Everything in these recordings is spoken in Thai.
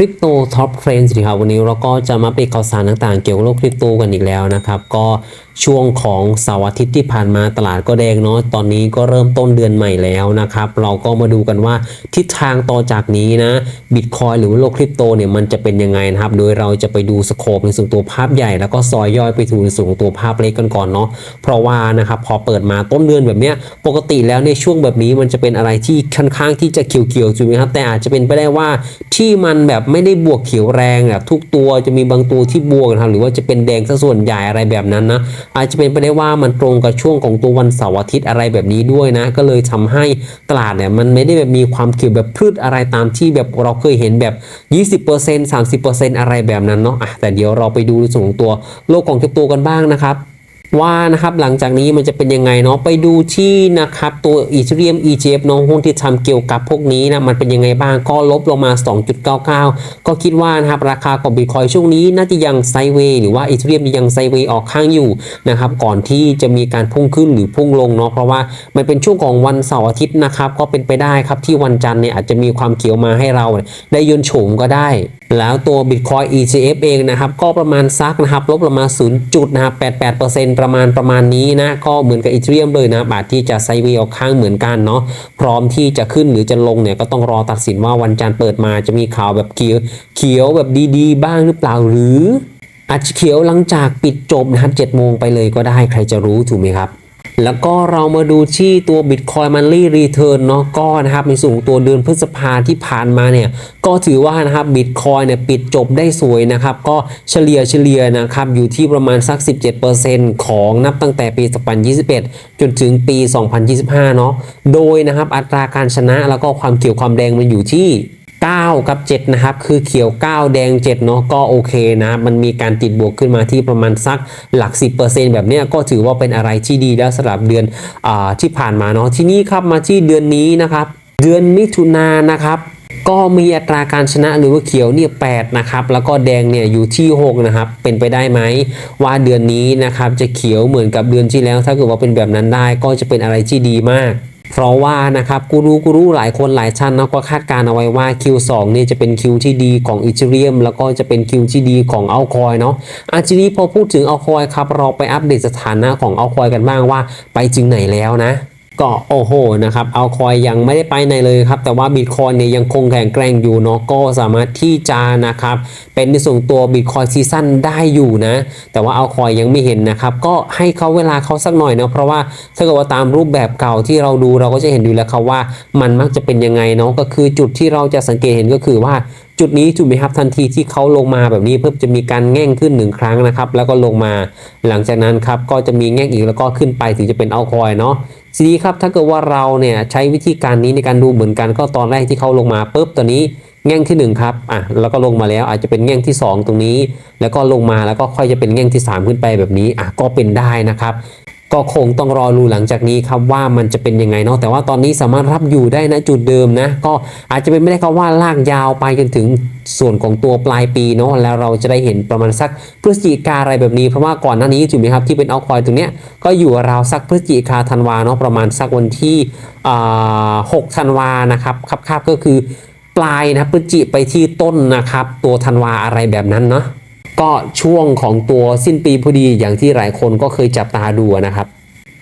ริปโตท็อปเทรนด์สิครับวันนี้เราก็จะมาเปข่าวสารต่างๆ เกี่ยวกับโลกคริปโตกันอีกแล้วนะครับ ก็ ช่วงของเสาร์อาทิตย์ที่ผ่านมาตลาดก็แดงเนาะตอนนี้ก็เริ่มต้นเดือนใหม่แล้วนะครับ เราก็มาดูกันว่าทิศทางต่อจากนี้นะบิตคอยหรือว่าโลกคริปโตเนี่ยมันจะเป็นยังไงนะครับ โดยเราจะไปดูสโคปในส่วนตัวภาพใหญ่ แล้วก็ซอยย่อยไปถึงในส่วนของตัวภาพเล็กกันก่อนเนาะเพราะว่านะครับพอเปิดมาต้นเดือนแบบเนี้ยปกติแล้วในช่วงแบบนี้มันจะเป็นอะไรที่ค่อนข้างที่จะเขียวๆถูกไหมครับ แต่อาจจะเป็นไปได้ว่าที่มันแบบไม่ได้บวกเขียวแรงแบบทุกตัวจะมีบางตัวที่บวกนะครับหรือว่าจะเป็นแดงซะส่วนใหญ่อะไรแบบนั้นนะอาจจะเป็นไปได้ว่ามันตรงกับช่วงของตัววันเสาร์อาทิตย์อะไรแบบนี้ด้วยนะ ก็เลยทำให้ตลาดเนี่ยมันไม่ได้แบบมีความเกี่ยวแบบพืชอะไรตามที่แบบเราเคยเห็นแบบ 20% 30%อะไรแบบนั้นเนาะแต่เดี๋ยวเราไปดูในส่วนของตัวโลกของคริปโตกันบ้างนะครับ ว่านะครับหลังจากนี้มันจะเป็นยังไงเนาะไปดูที่นะครับตัวอีเทเรียม EGF น้องหุ้นที่ทำเกี่ยวกับพวกนี้นะมันเป็นยังไงบ้างก็ลบลงมา 2.99 ก็คิดว่านะครับราคาของบิตคอยช่วงนี้น่าจะยังไซเวย์หรือว่าอีเทเรียมยังไซเวย์ออกข้างอยู่นะครับก่อนที่จะมีการพุ่งขึ้นหรือพุ่งลงเนาะเพราะว่ามันเป็นช่วงของวันเสาร์อาทิตย์นะครับก็เป็นไปได้ครับที่วันจันทร์เนี่ยอาจจะมีความเขียวมาให้เราได้ยนโฉมก็ได้ แล้วตัวบิตคอย EGF เองนะครับก็ประมาณซักนะครับลบลงมา0.88%ประมาณประมาณนี้นะ ก็เหมือนกับอีเทเรียมเลยนะบาทที่จะไซเวย์ออกข้างเหมือนกันเนาะพร้อมที่จะขึ้นหรือจะลงเนี่ยก็ต้องรอตัดสินว่าวันจันทร์เปิดมาจะมีข่าวแบบเขียวเขียวแบบดีๆ บ้างหรือเปล่าหรืออาจจะเขียวหลังจากปิดจบนะครับ7โมงไปเลยก็ได้ใครจะรู้ถูกไหมครับ แล้วก็เรามาดูที่ตัว Bitcoin Monthly Return เนาะก็นะครับในส่วนของตัวเดือนพฤษภาที่ผ่านมาเนี่ยก็ถือว่านะครับ Bitcoin เนี่ยปิดจบได้สวยนะครับ ก็เฉลี่ยเฉลี่ยนะครับอยู่ที่ประมาณสัก 17%ของนับตั้งแต่ปี 2021 จนถึงปี 2025 เนาะโดยนะครับอัตราการชนะแล้วก็ความเขียวความแดงมันอยู่ที่ 9 กับ 7 นะครับ คือเขียว 9 แดง 7 เนาะก็โอเคนะ มันมีการติดบวกขึ้นมาที่ประมาณสักหลัก 10%แบบนี้ก็ถือว่าเป็นอะไรที่ดีแล้วสำหรับเดือนอาที่ผ่านมาเนาะที่นี่ครับมาที่เดือนนี้นะครับ เดือนมิถุนายนนะครับก็มีอัตราการชนะหรือว่าเขียวเนี่ย8นะครับ แล้วก็แดงเนี่ยอยู่ที่ 6 นะครับ เป็นไปได้ไหมว่าเดือนนี้นะครับจะเขียวเหมือนกับเดือนที่แล้ว ถ้าเกิดว่าเป็นแบบนั้นได้ก็จะเป็นอะไรที่ดีมาก เพราะว่านะครับกูรู้กูรู้หลายคนหลายชั้นเนาะก็คาดการณ์เอาไว้ว่า Q2 เนี่ยจะเป็นคิวที่ดีของอีเทเรียม แล้วก็จะเป็นคิวที่ดีของเอาคอยเนาะอาทีนี้พอพูดถึงเอาคอยครับเราไปอัปเดตสถานะของเอาคอยกันบ้างว่า ไปจึงไหนแล้วนะ ก็โอ้โหนะครับเอาคอยยังไม่ได้ไปไหนเลยครับ แต่ว่าบิตคอยเนี่ยยังคงแข็งแกร่งอยู่เนาะก็สามารถที่จะนะครับ เป็นในส่วนตัวบิตคอยซีซั่นได้อยู่นะ แต่ว่าเอาคอยยังไม่เห็นนะครับ ก็ให้เขาเวลาเขาสักหน่อยเนาะเพราะว่าถ้าเกิดว่าตามรูปแบบเก่าที่เราดูเราก็จะเห็นอยู่แล้วครับว่ามันมักจะเป็นยังไงเนาะก็คือจุดที่เราจะสังเกตเห็นก็คือว่าจุดนี้ถูกไหมครับทันทีที่เขาลงมาแบบนี้เพิ่มจะมีการแง่งขึ้นหนึ่งครั้งนะครับ แล้วก็ลงมาหลังจากนั้นครับก็จะมีแง่งอีกแล้วก็ขึ้นไปถึงจะเป็นเอาคอยเนาะ ทีนี้ครับถ้าเกิดว่าเราเนี่ยใช้วิธีการนี้ในการดูเหมือนกันก็ตอนแรกที่เขาลงมาปุ๊บตัวนี้แง่งที่หนึ่งครับอะแล้วก็ลงมาแล้วอาจจะเป็นแง่งที่สองตรงนี้ แล้วก็ลงมาแล้วก็ค่อยจะเป็นแง่งที่สามขึ้นไปแบบนี้อะก็เป็นได้นะครับ ก็คงต้องรอรู้หลังจากนี้ครับว่ามันจะเป็นยังไงเนาะแต่ว่าตอนนี้สามารถรับอยู่ได้นะจุดเดิมนะก็อาจจะเป็นไม่ได้ครับว่าลากยาวไปจนถึงส่วนของตัวปลายปีเนาะแล้วเราจะได้เห็นประมาณสักพฤศจิกาอะไรแบบนี้เพราะว่าก่อนหน้านี้ถูกไหมครับที่เป็นเอาคอยตรงเนี้ยก็อยู่ราวสักพฤศจิกาธันวาเนาะประมาณสักวันที่อ่าหกธันวานะครับครับๆก็คือปลายนะพฤศจิไปที่ต้นนะครับ ตัวธันวาอะไรแบบนั้นเนาะ ก็ช่วงของตัวสิ้นปีพอดีอย่างที่หลายคนก็เคยจับตาดูนะครับ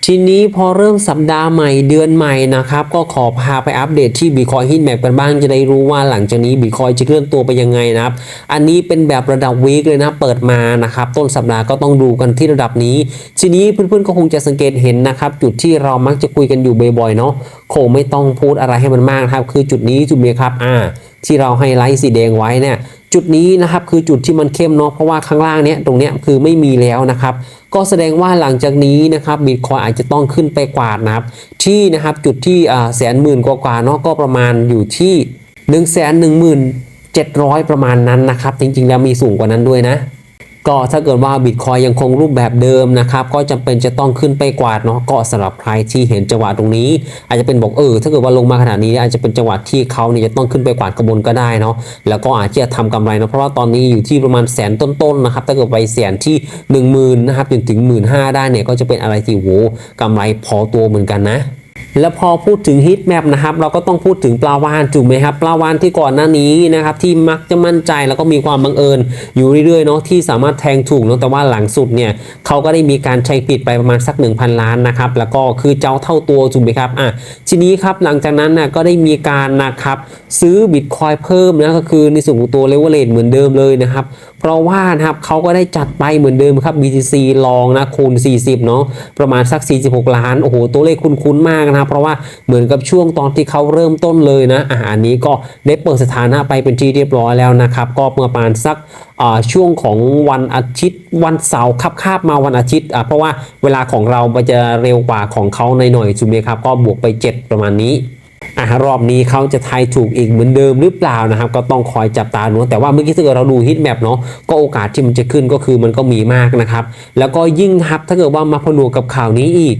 ทีนี้พอเริ่มสัปดาห์ใหม่เดือนใหม่นะครับ ก็ขอพาไปอัปเดตที่ Bitcoin Heat Map กันบ้างจะได้รู้ว่าหลังจากนี้ Bitcoin จะเคลื่อนตัวไปยังไงนะครับ อันนี้เป็นแบบระดับวีคเลยนะเปิดมานะครับ ต้นสัปดาห์ก็ต้องดูกันที่ระดับนี้ ทีนี้เพื่อนๆก็คงจะสังเกตเห็นนะครับ จุดที่เรามักจะคุยกันอยู่บ่อยๆเนาะคงไม่ต้องพูดอะไรให้มันมากนะครับ คือจุดนี้จุดนี้ครับอ่าที่เราไฮไลท์สีแดงไว้เนี่ย จุดนี้นะครับคือจุดที่มันเข้มเนาะเพราะว่าข้างล่างเนี้ยตรงเนี้ยคือไม่มีแล้วนะครับ ก็แสดงว่าหลังจากนี้นะครับบิตคอยอาจจะต้องขึ้นไปกวาดนะครับ ที่นะครับจุดที่แสนหมื่นกว่ากว่าเนาะก็ประมาณอยู่ที่1นึ่งแสนหนึ่งหมื่นเจ็ดร้อยประมาณนั้นนะครับ จริงๆ แล้วมีสูงกว่านั้นด้วยนะ ก็ถ้าเกิดว่าบิตคอยยังคงรูปแบบเดิมนะครับ ก็จำเป็นจะต้องขึ้นไปกวาดเนาะก็สำหรับใครที่เห็นจังหวะตรงนี้ อาจจะเป็นบอกเออถ้าเกิดว่าลงมาขนาดนี้อาจจะเป็นจังหวะที่เขาเนี่ยจะต้องขึ้นไปกวาดกระบนก็ได้เนาะแล้วก็อาจจะทำกำไรเนาะเพราะว่าตอนนี้อยู่ที่ประมาณแสนต้นๆนะครับถ้าเกิดไปแสนที่ 1 0,000 นะครับจนถึง 1 5ื่นได้เนี่ยก็จะเป็นอะไรที่โหกำไรพอตัวเหมือนกันนะ แล้วพอพูดถึงฮิตแมปนะครับเราก็ต้องพูดถึงปลาวานถูกไหมครับปลาวานที่ก่อนหน้านี้นะครับที่มักจะมั่นใจแล้วก็มีความบังเอิญ อยู่เรื่อยๆเนาะที่สามารถแทงถูกเนาะแต่ว่าหลังสุดเนี่ยเขาก็ได้มีการใช้ปิดไปประมาณสัก 1,000 ล้านนะครับแล้วก็คือเจ้าเท่าตัวถูกไหมครับอะทีนี้ครับหลังจากนั้นน่ะก็ได้มีการนะครับซื้อบิตคอยเพิ่มนะก็คือในส่วนของตัวเลเวลเลเหมือนเดิมเลยนะครับเพราะว่านะครับเขาก็ได้จัดไปเหมือนเดิมครับ BTC ลองนะคูณ 40เนาะประมาณสัก 46 ล้านโอ้โหตัวเลขคุ้นๆมากนะครับเพราะว่าเหมือนกับช่วงตอนที่เขาเริ่มต้นเลยนะอ่าอันนี้ก็ได้เปิดสถานะไปเป็นที่เรียบร้อยแล้วนะครับ ก็เมื่อประมาณสักอ่าช่วงของวันอาทิตย์วันเสาร์คับคาบมาวันอาทิตย์อ่าเพราะว่าเวลาของเราจะเร็วกว่าของเขาในหน่อยๆถูกไหมครับก็บวกไป 7 ประมาณนี้อะรอบนี้เขาจะทายถูกอีกเหมือนเดิมหรือเปล่านะครับ ก็ต้องคอยจับตาดูแต่ว่าเมื่อกี้ถ้าเกิดเราดูฮิตแมปเนาะก็โอกาสที่มันจะขึ้นก็คือมันก็มีมากนะครับ แล้วก็ยิ่งครับถ้าเกิดว่ามาผนวกกับข่าวนี้อีก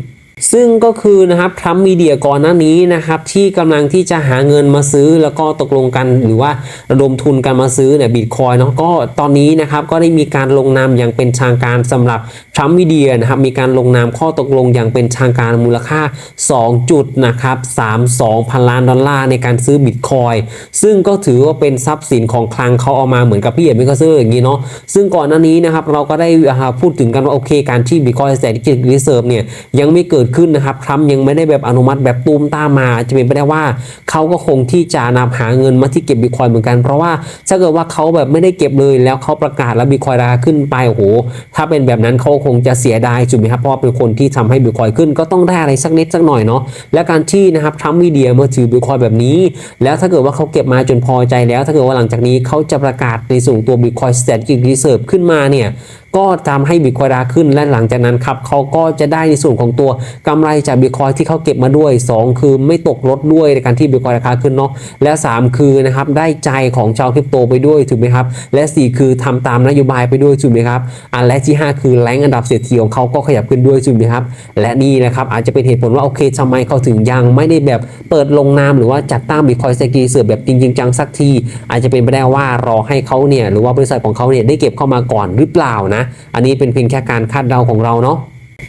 ซึ่งก็คือนะครับทรัมป์มีเดียก่อนหน้านี้นะครับที่กำลังที่จะหาเงินมาซื้อแล้วก็ตกลงกันหรือว่าระดมทุนกันมาซื้อเนี่ยบิตคอยเนาะก็ตอนนี้นะครับก็ได้มีการลงนามอย่างเป็นทางการสำหรับทรัมป์มีเดียนะครับมีการลงนามข้อตกลงอย่างเป็นทางการมูลค่า 2 จุดนะครับ32 พันล้านดอลลาร์ในการซื้อบิตคอยซึ่งก็ถือว่าเป็นทรัพย์สินของคลังเขาเอามาเหมือนกับพี่เอ็มก็ซื้ออย่างนี้เนาะซึ่งก่อนหน้านี้นะครับเราก็ได้อ่าพูดถึงกันว่าโอเคการที่บิตคอยแสนกิจรีเซิร์ฟเนี่ยยังไม่เกิดขึ้นนะครับทรัมป์ยังไม่ได้แบบอนุมัติแบบตูมตามมา จะเป็นไปได้ว่าเขาก็คงที่จะนำหาเงินมาที่เก็บบิตคอยเหมือนกัน เพราะว่าถ้าเกิดว่าเขาแบบไม่ได้เก็บเลยแล้วเขาประกาศแล้วบิตคอยราคาขึ้นไปโอ้โหถ้าเป็นแบบนั้นเขาคงจะเสียดายจุดไหมครับเพราะเป็นคนที่ทำให้บิตคอยขึ้นก็ต้องได้อะไรสักนิดสักหน่อยเนาะและการที่นะครับทรัมป์มีเดียมาถือบิตคอยแบบนี้ แล้วถ้าเกิดว่าเขาเก็บมาจนพอใจแล้ว ถ้าเกิดว่าหลังจากนี้เขาจะประกาศในส่วนตัวบิตคอยสแตทกิจรีเซิร์ฟขึ้นมาเนี่ยก็ทำให้บิตคอยราขึ้นและหลังจากนั้นครับเขาก็จะได้ในส่วนของตัวกำไรจากบิตคอยที่เขาเก็บมาด้วย 2 คือไม่ตกลดด้วยในการที่บิตคอยราคาขึ้นเนาะและ 3 คือนะครับได้ใจของชาวคริปโตไปด้วยถูกไหมครับและ 4 คือทำตามนโยบายไปด้วยถูกไหมครับอันและที่ 5 คือแรงอันดับเศรษฐีของเขาก็ขยับขึ้นด้วยถูกไหมครับและนี่นะครับอาจจะเป็นเหตุผลว่าโอเคทำไมเขาถึงยังไม่ได้แบบเปิดลงนามหรือว่าจัดตั้งบิตคอยสกีเสือแบบจริงจังสักทีอาจจะเป็นไปได้ว่ารอให้เขาเนี่ยหรือว่าบริษัทของเขาเนี่ยได้เก็บเข้ามาก่อนหรือเปล่านะอันนี้เป็นเพียงแค่การคาดเดาของเราเนาะ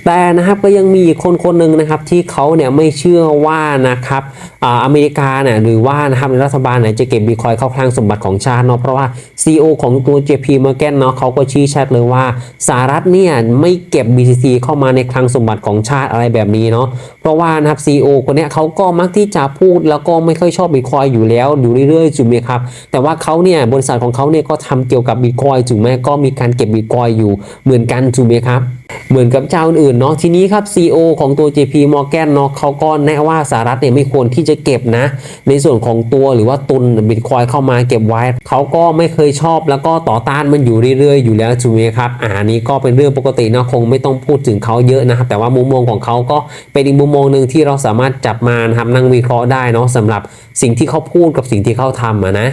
แต่นะครับก็ยังมีคนคนหนึ่งนะครับที่เขาเนี่ยไม่เชื่อว่านะครับอ่าอเมริกาเนี่ยหรือว่านะครับในรัฐบาลเนี่ยจะเก็บบิตคอยเข้าคลังสมบัติของชาติเนาะเพราะว่า CEO ของตัว JP Morgan เนาะเขาก็ชี้ชัดเลยว่าสหรัฐเนี่ยไม่เก็บ BTC เข้ามาในคลังสมบัติของชาติอะไรแบบนี้เนาะเพราะว่านะครับ CEO คนเนี้ยเขาก็มักที่จะพูดแล้วก็ไม่ค่อยชอบบิตคอยอยู่แล้วอยู่เรื่อยๆจุดไหมครับแต่ว่าเขาเนี่ยบริษัทของเขาเนี่ยก็ทำเกี่ยวกับบิตคอยถูกไหมก็มีการเก็บบิตคอยอยู่เหมือนกันถูกไหมครับ เหมือนกับเจ้าอื่นเนาะทีนี้ครับ CEO ของตัว JP Morgan เนาะเขาก็แนะว่าสหรัฐเนี่ยไม่ควรที่จะเก็บนะ ในส่วนของตัวหรือว่าตุนบิตคอยเข้ามาเก็บไว้ เขาก็ไม่เคยชอบแล้วก็ต่อต้านมันอยู่เรื่อยๆ อยู่แล้วถูกไหมครับอ่านี้ก็เป็นเรื่องปกติเนาะคงไม่ต้องพูดถึงเขาเยอะนะครับแต่ว่ามุมมองของเขาก็เป็นอีกมุมมองหนึ่งที่เราสามารถจับมานะครับนั่งวิเคราะห์ได้เนาะสำหรับสิ่งที่เขาพูดกับสิ่งที่เขาทำะนะ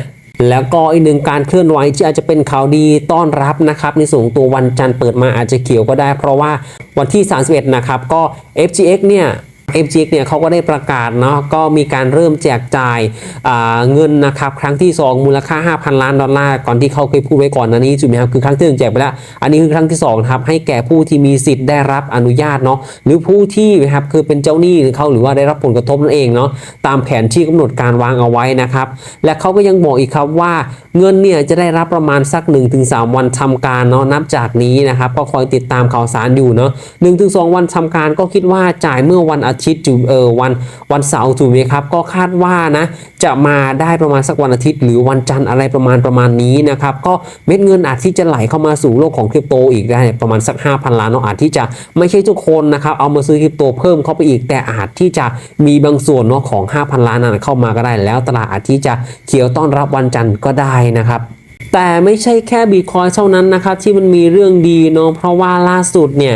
แล้วก็อีกหนึ่งการเคลื่อนไหวที่อาจจะเป็นข่าวดีต้อนรับนะครับ ในส่วนของตัววันจันทร์เปิดมาอาจจะเขียวก็ได้ เพราะว่าวันที่ 31 นะครับก็ FGX เนี่ย FGX เนี่ยเขาก็ได้ประกาศเนาะก็มีการเริ่มแจกจ่ายเงินนะครับครั้งที่ 2 มูลค่า 5,000 ล้านดอลลาร์ก่อนที่เขาเคยพูดไว้ก่อนนานี้ถูกไหมครับคือครั้งที่หนึ่งแจกไปแล้ว อันนี้คือครั้งที่2ครับให้แก่ผู้ที่มีสิทธิ์ได้รับอนุญาตเนาะหรือผู้ที่นะครับคือเป็นเจ้าหนี้เขาหรือว่าได้รับผลกระทบนั่นเองเนาะตามแผนที่กำหนดการวางเอาไว้นะครับและเขาก็ยังบอกอีกครับว่าเงินเนี่ยจะได้รับประมาณสัก 1-3 วันทำการเนาะนับจากนี้นะครับก็คอยติดตามข่าวสารอยู่เนาะ1-2วันทำการก็คิดว่าจ่ายเมื่อวันอาทิตย์จูเออวันวันเสาร์ถูกไหมครับ ก็คาดว่านะจะมาได้ประมาณสักวันอาทิตย์ หรือวันจันทร์อะไรประมาณประมาณนี้นะครับ ก็เม็ดเงินอาจที่จะไหลเข้ามาสู่โลกของคริปโตอีกได้ประมาณสัก 5,000 ล้านเนาะอาจที่จะไม่ใช่ทุกคนนะครับ เอามาซื้อคริปโตเพิ่มเข้าไปอีก แต่อาจที่จะมีบางส่วนเนาะของ 5,000 ล้านนั้นเข้ามาก็ได้ แล้วตลาดอาจที่จะเขียวต้อนรับวันจันทร์ก็ได้นะครับแต่ไม่ใช่แค่บิตคอยเท่านั้นนะครับที่มันมีเรื่องดีเนาะเพราะว่าล่าสุดเนี่ย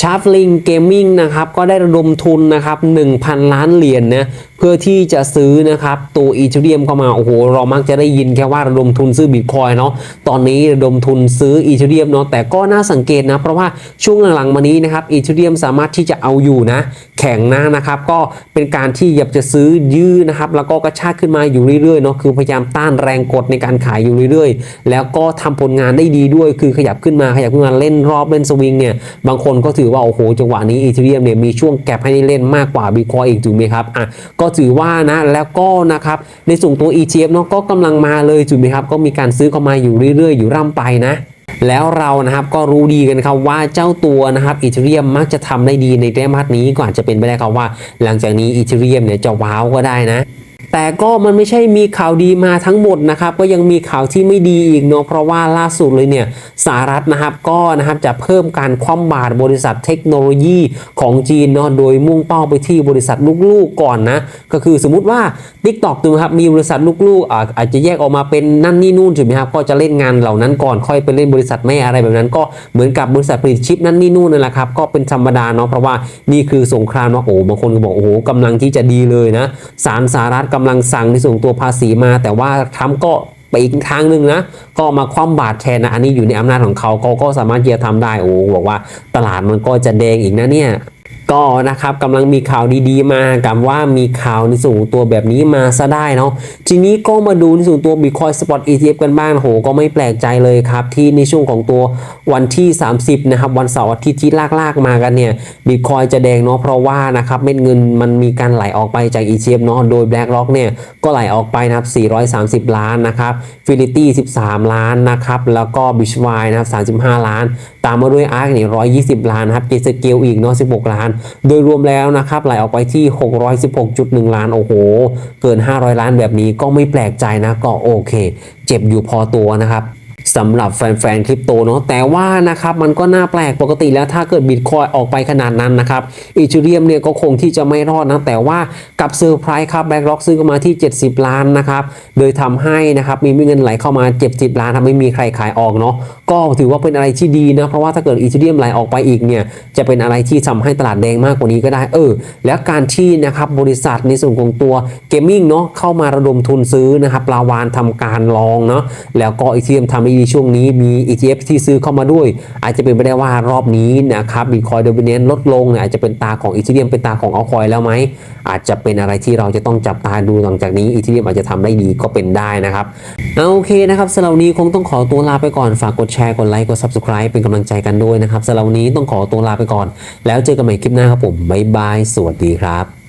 ชาร์ฟลิงเกมมิ่งนะครับก็ได้ระดมทุนนะครับ1,000 ล้านเหรียญนะ พื่อที่จะซื้อนะครับตัวอีเทเรียมเข้ามาโอ้โหเรามักจะได้ยินแค่ว่าระดมทุนซื้อบิตคอยเนาะตอนนี้ระดมทุนซื้ออีเทเรียมเนาะแต่ก็น่าสังเกตนะเพราะว่าช่วงหลังๆมานี้นะครับอีเทเรียมสามารถที่จะเอาอยู่นะแข็งนะนะครับก็เป็นการที่อยากจะซื้อยื้อนะครับแล้วก็กระชากขึ้นมาอยู่เรื่อยๆเนาะคือพยายามต้านแรงกดในการขายอยู่เรื่อยๆ แล้วก็ทำผลงานได้ดีด้วยคือขยับขึ้นมาขยับขึ้นมาเล่นรอบเล่นสวิงเนี่ยบางคนก็ถือว่าโอ้โหจังหวะนี้อีเทเรียมเนี่ยมีช่วงแก็บให้ได้เล่นมากกว่าบิตคอยอีกถูกไหมครับอะก็ถือว่านะแล้วก็นะครับในส่วนตัว ETF เนาะก็กำลังมาเลยถูกไหมครับก็มีการซื้อเข้ามาอยู่เรื่อยๆ อยู่ร่ำไปนะแล้วเรานะครับก็รู้ดีกันครับว่าเจ้าตัวนะครับอีเทเรียมมักจะทำได้ดีในไตรมาสนี้ก็อาจจะเป็นไปได้ครับว่า หลังจากนี้อีเทเรียมเนี่ยจะว้าวก็ได้นะ แต่ก็มันไม่ใช่มีข่าวดีมาทั้งหมดนะครับก็ยังมีข่าวที่ไม่ดีอีกเนาะเพราะว่าล่าสุดเลยเนี่ยสหรัฐนะครับก็นะครับจะเพิ่มการคว่ำบาตรบริษัทเทคโนโลยีของจีนเนาะโดยมุ่งเป้าไปที่บริษัทลูกๆก่อนนะก็คือสมมุติว่า Tik t o k ดูครับมีบริษัทลูกๆอาอาจจะแยกออกมาเป็นนั่นนี่นู่นถูกไหมครับก็จะเล่นงานเหล่านั้นก่อนค่อยไปเล่นบริษัทแม่อะไรแบบนั้น ก็เหมือนกับบริษัทผลิตชิปนั่นนี่นู่นนั่นแหละครับก็เป็นธรรมดาเนาะเพราะว่านี่คือสงครามเนาะโอ้บางคนก็บอกโอ้โหกำลังที่จะดีเลยนะศาลสหรัฐกำลังสั่งในส่วนตัวภาษีมา แต่ว่าทรัมป์ก็ไปอีกทางหนึ่งนะ ก็มาคว่ำบาตรแทนนะ อันนี้อยู่ในอำนาจของเขาเขาก็สามารถที่จะทำได้ โอ้บอกว่าตลาดมันก็จะแดงอีกนะเนี่ย ก็นะครับกำลังมีข่าวดีๆ มากับว่ามีข่าวในส่วนของตัวแบบนี้มาซะได้เนาะทีนี้ก็มาดูในส่วนตัว Bitcoin Spot ETF กันบ้างโหก็ไม่แปลกใจเลยครับ ที่ในช่วงของตัววันที่ 30 นะครับ วันเสาร์อาทิตย์ที่ลากๆมากันเนี่ย Bitcoin จะแดงเนาะเพราะว่านะครับเม็ดเงินมันมีการไหลออกไปจาก ETF เนาะโดย BlackRock เนี่ยก็ไหลออกไปนะครับ 430 ล้านนะครับ Fidelity 13 ล้านนะครับแล้วก็ Bitwise นะครับ35 ล้าน ตามมาด้วย ARK เนี่ย120 ล้านนะครับ Grayscale อีกเนาะ16 ล้านโดยรวมแล้วนะครับไหลออกไปที่ 616.1 ล้านโอ้โห เกิน 500 ล้านแบบนี้ก็ไม่แปลกใจนะก็โอเค เจ็บอยู่พอตัวนะครับสำหรับแฟนๆ คริปโตเนาะแต่ว่านะครับมันก็น่าแปลกปกติแล้วถ้าเกิดบิตคอยออกไปขนาดนั้นนะครับอีเทเรียมเนี่ยก็คงที่จะไม่รอดนะ แต่ว่ากับเซอร์ไพรส์ครับแบล็กล็อกซื้อมาที่ 70 ล้านนะครับ โดยทำให้นะครับมีเงินไหลเข้ามา 70 ล้านทำไม่มีใครขายออกเนาะ ก็ถือว่าเป็นอะไรที่ดีนะ เพราะว่าถ้าเกิดอีเทเรียมไหลออกไปอีกเนี่ย จะเป็นอะไรที่ทำให้ตลาดแดงมากกว่านี้ก็ได้ เออ แล้วการที่นะครับบริษัทในส่วนของตัวเกมมิ่งเนาะเข้ามาระดมทุนซื้อนะครับลาวานทำการลองเนาะ แล้วก็อีเทเรียมทำได้ดีช่วงนี้มี ETF ที่ซื้อเข้ามาด้วย อาจจะเป็นไปได้ว่ารอบนี้นะครับบิตคอยโดมิเนนลดลงเนี่ยอาจจะเป็นตาของอีเทเรียมเป็นตาของเอาคอยแล้วไหม อาจจะเป็นอะไรที่เราจะต้องจับตาดูหลังจากนี้อีเทเรียมอาจจะทำได้ดีก็เป็นได้นะครับเอาโอเคนะครับสำหรับนนี้คงต้องขอตัวลาไปก่อนฝากกดแชร์ กดไลค์ กด subscribe เป็นกำลังใจกันด้วยนะครับสำหรับวันนี้ต้องขอตัวลาไปก่อน แล้วเจอกันใหม่คลิปหน้าครับผม บ๊ายบาย สวัสดีครับ